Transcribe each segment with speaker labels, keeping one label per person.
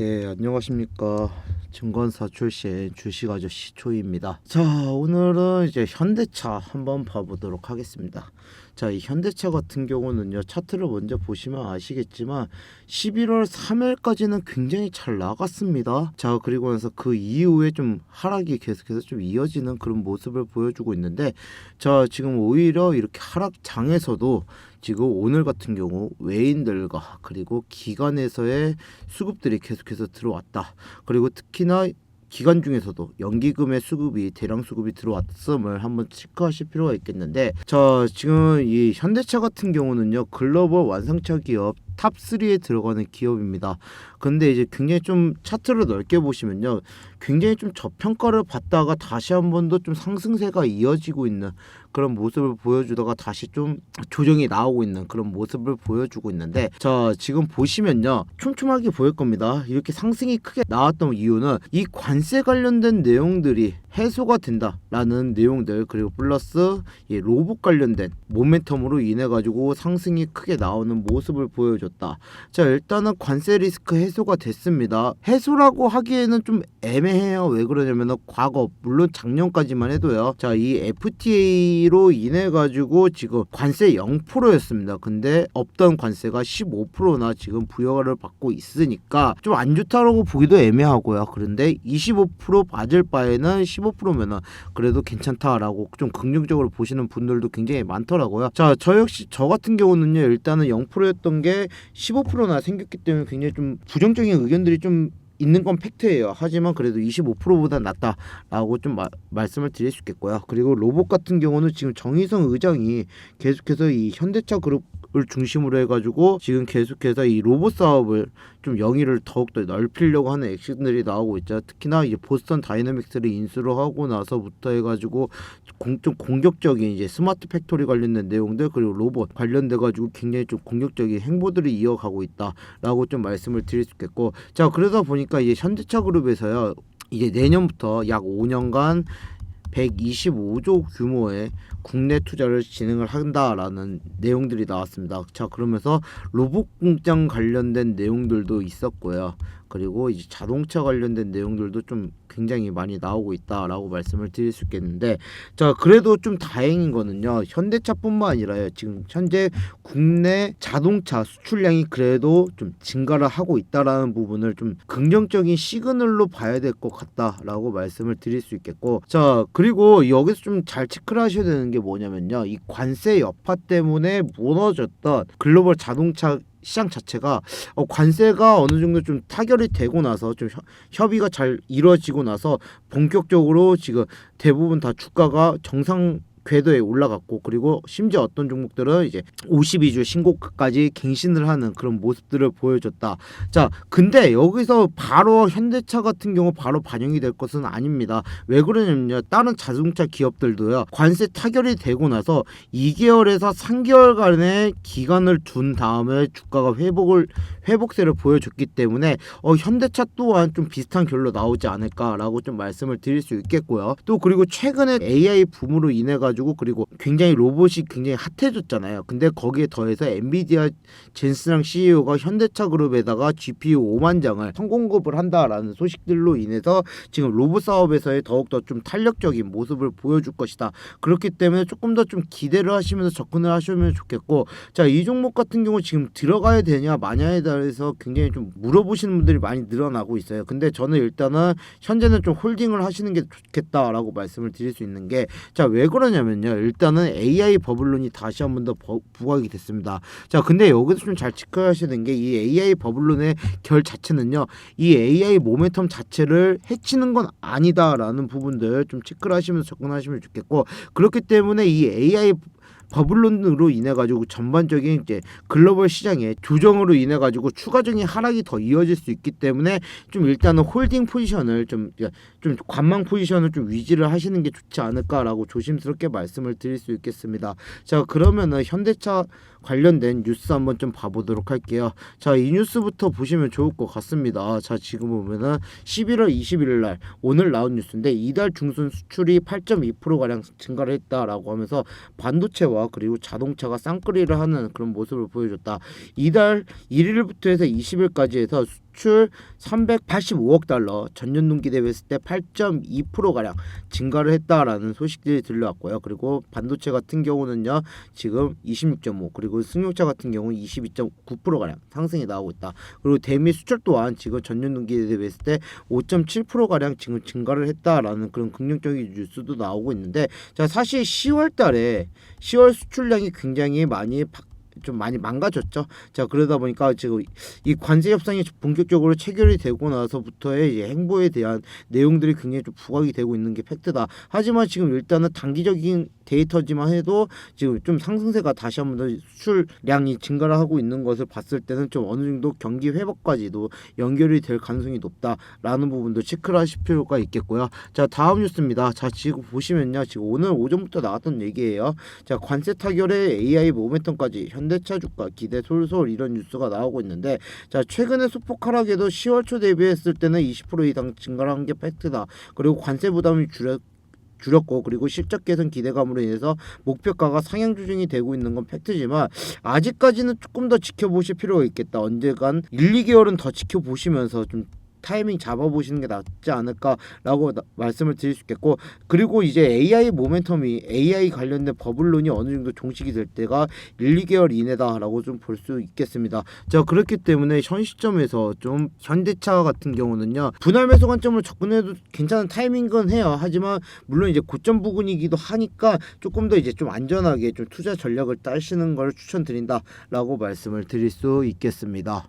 Speaker 1: 네, 안녕하십니까. 증권사 출신 주식 아저씨 초이입니다. 자, 오늘은 이제 현대차 한번 봐보도록 하겠습니다. 자, 이 현대차 같은 경우는요, 차트를 먼저 보시면 아시겠지만 11월 3일까지는 굉장히 잘 나갔습니다. 자, 그리고 나서 그 이후에 좀 하락이 계속해서 좀 이어지는 그런 모습을 보여주고 있는데, 자, 지금 오히려 이렇게 하락장에서도 지금 오늘 같은 경우 외인들과 그리고 기관에서의 수급들이 계속해서 들어왔다. 그리고 특히나 기관 중에서도 연기금의 수급이 대량 수급이 들어왔음을 한번 체크하실 필요가 있겠는데 자 지금 이 현대차 같은 경우는요 글로벌 완성차 기업 탑 3에 들어가는 기업입니다. 근데 이제 굉장히 좀 차트를 넓게 보시면요. 굉장히 좀 저평가를 받다가 다시 한 번 더 좀 상승세가 이어지고 있는 그런 모습을 보여주다가 다시 좀 조정이 나오고 있는 그런 모습을 보여주고 있는데 자 지금 보시면요 촘촘하게 보일 겁니다 이렇게 상승이 크게 나왔던 이유는 이 관세 관련된 내용들이 해소가 된다라는 내용들 그리고 플러스 이 로봇 관련된 모멘텀으로 인해 가지고 상승이 크게 나오는 모습을 보여줬다. 자 일단은 관세 리스크 해소가 됐습니다. 해소라고 하기에는 좀 애매해요. 왜 그러냐면은 과거 물론 작년까지만 해도요. 자 이 FTA로 인해 가지고 지금 관세 0%였습니다. 근데 없던 관세가 15%나 지금 부여를 받고 있으니까 좀 안 좋다라고 보기도 애매하고요. 그런데 25% 받을 바에는 15%면은 그래도 괜찮다라고 좀 긍정적으로 보시는 분들도 굉장히 많더라고요. 자, 저 역시 저 같은 경우는요. 일단은 0%였던 게 15%나 생겼기 때문에 굉장히 좀 부정적인 의견들이 좀 있는 건 팩트예요. 하지만 그래도 25%보다 낫다라고 좀 마, 말씀을 드릴 수 있겠고요. 그리고 로봇 같은 경우는 지금 정의성 의장이 계속해서 이 현대차 그룹 을 중심으로 해가지고 지금 계속해서 이 로봇 사업을 좀 영위를 더욱더 넓히려고 하는 액션들이 나오고 있죠. 특히나 이제 보스턴 다이내믹스를 인수를 하고 나서부터 해가지고 공, 좀 공격적인 이제 스마트 팩토리 관련된 내용들 그리고 로봇 관련돼 가지고 굉장히 좀 공격적인 행보들을 이어가고 있다라고 좀 말씀을 드릴 수 있겠고 자 그러다 보니까 이제 현대차 그룹에서요 이제 내년부터 약 5년간 125조 규모의 국내 투자를 진행을 한다라는 내용들이 나왔습니다. 자 그러면서 로봇 공장 관련된 내용들도 있었고요. 그리고 이제 자동차 관련된 내용들도 좀 굉장히 많이 나오고 있다라고 말씀을 드릴 수 있겠는데 자 그래도 좀 다행인 거는요. 현대차뿐만 아니라요 지금 현재 국내 자동차 수출량이 그래도 좀 증가를 하고 있다라는 부분을 좀 긍정적인 시그널로 봐야 될 것 같다라고 말씀을 드릴 수 있겠고 자 그리고 여기서 좀 잘 체크를 하셔야 되는 게 뭐냐면요. 이 관세 여파 때문에 무너졌던 글로벌 자동차 시장 자체가 어, 관세가 어느 정도 좀 타결이 되고 나서 좀 협, 협의가 잘 이루어지고 나서 본격적으로 지금 대부분 다 주가가 정상 궤도에 올라갔고 그리고 심지어 어떤 종목들은 이제 52주 신고가까지 갱신을 하는 그런 모습들을 보여줬다. 자, 근데 여기서 바로 현대차 같은 경우 바로 반영이 될 것은 아닙니다. 왜 그러냐면요. 다른 자동차 기업들도요. 관세 타결이 되고 나서 2개월에서 3개월간의 기간을 둔 다음에 주가가 회복을 회복세를 보여줬기 때문에 어, 현대차 또한 좀 비슷한 결로 나오지 않을까라고 좀 말씀을 드릴 수 있겠고요. 또 그리고 최근에 AI 붐으로 인해 가 지고 그리고 굉장히 로봇이 굉장히 핫해졌잖아요. 근데 거기에 더해서 엔비디아 젠스랑 CEO가 현대차 그룹에다가 GPU 5만 장을 성공급을 한다라는 소식들로 인해서 지금 로봇 사업에서의 더욱더 좀 탄력적인 모습을 보여줄 것이다. 그렇기 때문에 조금 더 좀 기대를 하시면서 접근을 하시면 좋겠고 자 이 종목 같은 경우 지금 들어가야 되냐 마냐에 대해서 굉장히 좀 물어보시는 분들이 많이 늘어나고 있어요. 근데 저는 일단은 현재는 좀 홀딩을 하시는 게 좋겠다라고 말씀을 드릴 수 있는 게 자 왜 그러냐 면요 일단은 AI 버블론이 다시 한 번 더 부각이 됐습니다. 자 근데 여기서 좀 잘 체크하셔야 되는 게 이 AI 버블론의 결 자체는요 이 AI 모멘텀 자체를 해치는 건 아니다라는 부분들 좀 체크를 하시면서 접근하시면 좋겠고 그렇기 때문에 이 AI 버블론으로 인해 가지고 전반적인 이제 글로벌 시장의 조정으로 인해 가지고 추가적인 하락이 더 이어질 수 있기 때문에 좀 일단은 홀딩 포지션을 좀 좀 관망 포지션을 좀 위지를 하시는 게 좋지 않을까라고 조심스럽게 말씀을 드릴 수 있겠습니다. 자 그러면은 현대차 관련된 뉴스 한번 좀 봐보도록 할게요. 자 이 뉴스부터 보시면 좋을 것 같습니다. 자 지금 보면은 11월 21일 날 오늘 나온 뉴스인데 이달 중순 수출이 8.2% 가량 증가를 했다라고 하면서 반도체와 그리고 자동차가 쌍끌이를 하는 그런 모습을 보여줬다. 이달 1일부터 해서 20일까지 해서 수출 385억 달러 전년 동기 대비했을 때 8.2% 가량 증가를 했다라는 소식들이 들려왔고요. 그리고 반도체 같은 경우는요 지금 26.5 그리고 승용차 같은 경우 22.9% 가량 상승이 나오고 있다. 그리고 대미 수출 또한 지금 전년 동기 대비했을 때 5.7% 가량 지금 증가를 했다라는 그런 긍정적인 뉴스도 나오고 있는데 자 사실 10월 달에 10월 수출량이 굉장히 많이 바- 좀 많이 망가졌죠. 자 그러다 보니까 지금 이 관세 협상이 본격적으로 체결이 되고 나서부터의 이제 행보에 대한 내용들이 굉장히 좀 부각이 되고 있는 게 팩트다. 하지만 지금 일단은 단기적인 데이터지만 해도 지금 좀 상승세가 다시 한번 더 수출량이 증가를 하고 있는 것을 봤을 때는 좀 어느 정도 경기 회복까지도 연결이 될 가능성이 높다라는 부분도 체크를 하실 필요가 있겠고요. 자 다음 뉴스입니다. 자 지금 보시면요, 지금 오늘 오전부터 나왔던 얘기예요. 자 관세 타결에 AI 모멘텀까지 현대차 주가 기대 솔솔 이런 뉴스가 나오고 있는데 자 최근에 소폭 하락에도 10월 초 대비했을 때는 20% 이상 증가를 한 게 팩트다. 그리고 관세 부담이 줄였 줄였고 그리고 실적 개선 기대감으로 인해서 목표가가 상향 조정이 되고 있는 건 팩트지만 아직까지는 조금 더 지켜보실 필요가 있겠다. 언제간 1, 2개월은 더 지켜보시면서 좀 타이밍 잡아보시는 게 낫지 않을까라고 나- 말씀을 드릴 수 있겠고 그리고 이제 AI 모멘텀이 AI 관련된 버블론이 어느 정도 종식이 될 때가 1, 2개월 이내다라고 좀 볼 수 있겠습니다. 자 그렇기 때문에 현 시점에서 좀 현대차 같은 경우는요 분할 매수 관점으로 접근해도 괜찮은 타이밍은 해요. 하지만 물론 이제 고점 부근이기도 하니까 조금 더 이제 좀 안전하게 좀 투자 전략을 따시는 걸 추천드린다라고 말씀을 드릴 수 있겠습니다.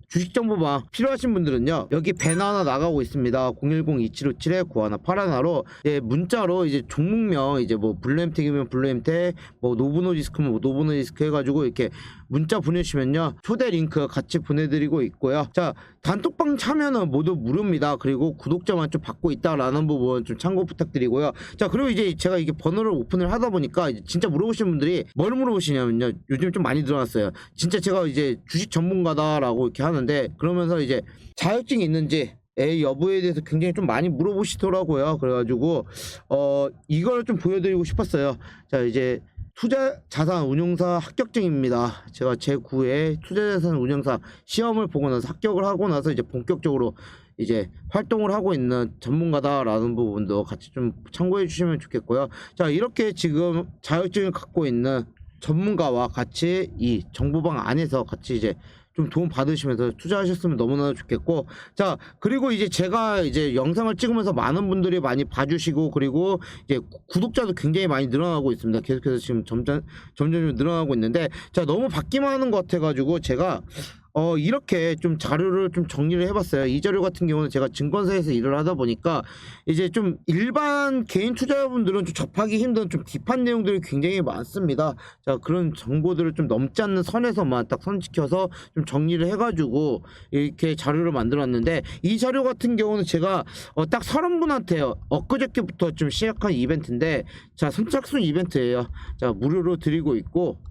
Speaker 1: 주식 정보방 필요하신 분들은요 여기 배너 하나 나가고 있습니다. 010-2757-9181로 예, 문자로 이제 종목명 이제 뭐 블루엠텍이면 블루엠텍 뭐 노브노디스크면 뭐 노브노디스크 해가지고 이렇게 문자 보내주시면요. 초대 링크 같이 보내드리고 있고요. 자 단톡방 참여는 모두 무료입니다. 그리고 구독자만 좀 받고 있다라는 부분 좀 참고 부탁드리고요. 자 그리고 이제 제가 이게 번호를 오픈을 하다 보니까 진짜 물어보시는 분들이 뭘 물어보시냐면요. 요즘 좀 많이 늘어났어요. 진짜 제가 이제 주식 전문가다라고 이렇게 하는데 그러면서 이제 자격증이 있는지 의 여부에 대해서 굉장히 좀 많이 물어보시더라고요. 그래가지고 어 이걸 좀 보여드리고 싶었어요. 자 이제 투자 자산 운용사 합격증입니다. 제가 제 9회 투자 자산 운용사 시험을 보고 나서 합격을 하고 나서 이제 본격적으로 이제 활동을 하고 있는 전문가다라는 부분도 같이 좀 참고해 주시면 좋겠고요. 자 이렇게 지금 자격증을 갖고 있는 전문가와 같이 이 정보방 안에서 같이 이제 좀 도움 받으시면서 투자하셨으면 너무나 좋겠고. 자 그리고 이제 제가 이제 영상을 찍으면서 많은 분들이 많이 봐주시고 그리고 이제 구- 구독자도 굉장히 많이 늘어나고 있습니다. 계속해서 지금 점점 점점 좀 늘어나고 있는데 자 너무 받기만 하는 것 같아가지고 제가 어 이렇게 좀 자료를 좀 정리를 해봤어요. 이 자료 같은 경우는 제가 증권사에서 일을 하다 보니까 이제 좀 일반 개인 투자자분들은 좀 접하기 힘든 좀 딥한 내용들이 굉장히 많습니다. 자 그런 정보들을 좀 넘지 않는 선에서만 딱 선 지켜서 좀 정리를 해가지고 이렇게 자료를 만들었는데 이 자료 같은 경우는 제가 어, 딱 서른 분한테 엊그저께부터 좀 시작한 이벤트인데 자 선착순 이벤트예요. 자 무료로 드리고 있고 자,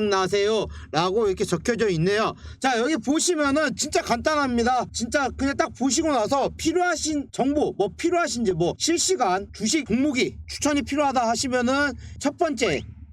Speaker 1: 나세요. 라고 이렇게 적혀져 있네요. 자 여기 보시면은 진짜 간단합니다. 진짜 그냥 딱 보시고 나서 필요하신 정보 뭐 필요하신지 뭐 실시간 주식 종목이 추천이 필요하다 하시면은 첫 번째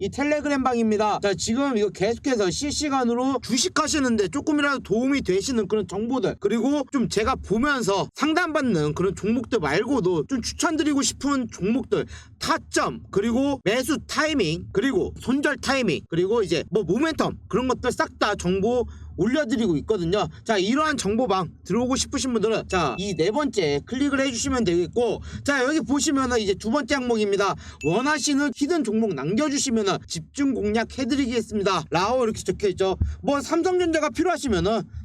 Speaker 1: 이 텔레그램 방입니다. 자, 지금 이거 계속해서 실시간으로 주식하시는데 조금이라도 도움이 되시는 그런 정보들 그리고 좀 제가 보면서 상담받는 그런 종목들 말고도 좀 추천드리고 싶은 종목들 타점 그리고 매수 타이밍 그리고 손절 타이밍 그리고 이제 뭐 모멘텀 그런 것들 싹 다 정보 올려드리고 있거든요. 자, 이러한 정보방 들어오고 싶으신 분들은 자, 이 네 번째 클릭을 해주시면 되겠고, 자, 여기 보시면은 이제 두 번째 항목입니다. 원하시는 히든 종목 남겨주시면은 집중 공략 해드리겠습니다. 라고 이렇게 적혀 있죠. 뭐 삼성전자가 필요하시면은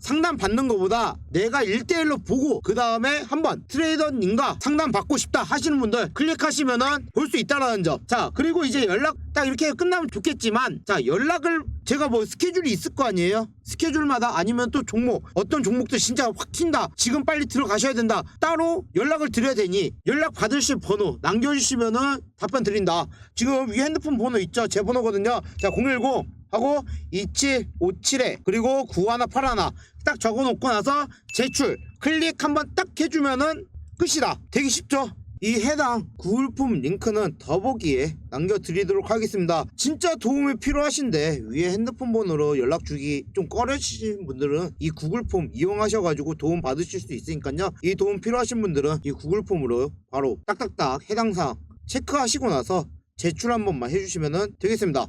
Speaker 1: 상담 받는 것보다 내가 1대1로 보고 그 다음에 한번 트레이더님과 상담 받고 싶다 하시는 분들 클릭하시면은 볼 수 있다라는 점 자 그리고 이제 연락 딱 이렇게 끝나면 좋겠지만 자 연락을 제가 뭐 스케줄이 있을 거 아니에요? 스케줄마다 아니면 또 종목 어떤 종목들 진짜 확 튄다 지금 빨리 들어가셔야 된다 따로 연락을 드려야 되니 연락 받으실 번호 남겨주시면은 답변 드린다. 지금 위 핸드폰 번호 있죠? 제 번호거든요. 자010 하고 2757에 그리고 9181딱 적어 놓고 나서 제출 클릭 한번 딱 해주면은 끝이다 되게 쉽죠 이 해당 구글폼 링크는 더보기에 남겨드리도록 하겠습니다. 진짜 도움이 필요하신데 위에 핸드폰 번호로 연락 주기 좀 꺼려지신 분들은 이 구글폼 이용하셔가지고 도움 받으실 수 있으니까요. 이 도움 필요하신 분들은 이 구글폼으로 바로 딱딱딱 해당 사항 체크하시고 나서 제출 한 번만 해주시면 되겠습니다.